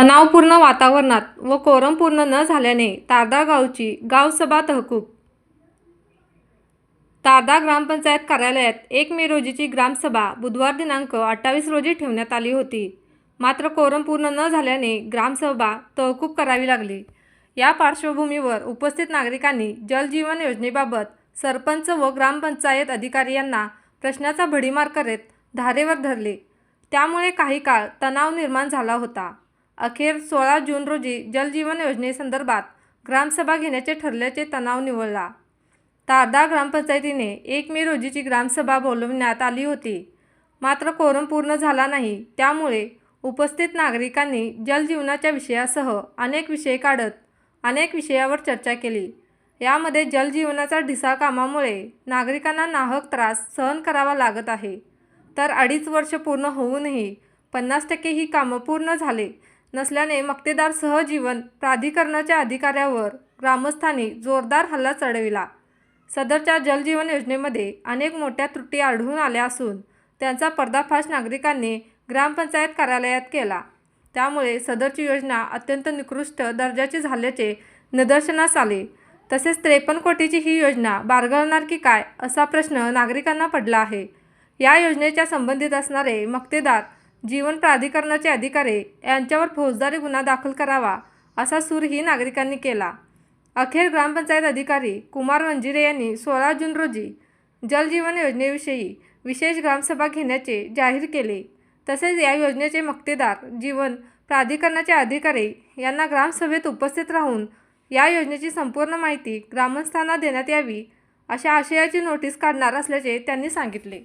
तणावपूर्ण वातावरणात व कोरम पूर्ण न झाल्याने तारदा गावची गावसभा तहकूब. तारदा ग्रामपंचायत कार्यालयात एक मे रोजीची ग्रामसभा बुधवार दिनांक अठ्ठावीस रोजी ठेवण्यात आली होती. मात्र कोरम पूर्ण न झाल्याने ग्रामसभा तहकूब करावी लागली. या पार्श्वभूमीवर उपस्थित नागरिकांनी जलजीवन योजनेबाबत सरपंच व ग्रामपंचायत अधिकारी यांना प्रश्नाचा भडीमार करत धारेवर धरले. त्यामुळे काही काळ तणाव निर्माण झाला होता. अखेर सोळा जून रोजी जलजीवन योजनेसंदर्भात ग्रामसभा घेण्याचे ठरल्याचे तणाव निवडला तारदा ग्रामपंचायतीने एक मे रोजीची ग्रामसभा बोलवण्यात आली होती. मात्र कोरम पूर्ण झाला नाही. त्यामुळे उपस्थित नागरिकांनी जलजीवनाच्या विषयासह अनेक विषय काढत अनेक विषयावर चर्चा केली. यामध्ये जलजीवनाचा ढिसाळ कामामुळे नागरिकांना नाहक त्रास सहन करावा लागत आहे. तर अडीच वर्ष पूर्ण होऊनही पन्नास टक्के ही कामं पूर्ण झाले नसल्याने मक्तेदार सहजीवन प्राधिकरणाच्या अधिकाऱ्यावर ग्रामस्थांनी जोरदार हल्ला चढविला. सदरच्या जलजीवन योजनेमध्ये अनेक मोठ्या त्रुटी आढळून आल्या असून त्यांचा पर्दाफाश नागरिकांनी ग्रामपंचायत कार्यालयात केला. त्यामुळे सदरची योजना अत्यंत निकृष्ट दर्जाची झाल्याचे निदर्शनास आले. तसेच त्रेपन्न कोटीची ही योजना बारगळणार की काय असा प्रश्न नागरिकांना पडला आहे. या योजनेच्या संबंधित असणारे मक्तेदार जीवन प्राधिकरणाचे अधिकारी यांच्यावर फौजदारी गुन्हा दाखल करावा असा सूरही नागरिकांनी केला. अखेर ग्रामपंचायत अधिकारी कुमार वंजिरे यांनी सोळा जून रोजी जलजीवन योजनेविषयी विशेष ग्रामसभा घेण्याचे जाहीर केले. तसेच या योजनेचे मक्तेदार जीवन प्राधिकरणाचे अधिकारी यांना ग्रामसभेत उपस्थित राहून या योजनेची संपूर्ण माहिती ग्रामस्थांना देण्यात यावी अशा आशयाची नोटीस काढणार असल्याचे त्यांनी सांगितले.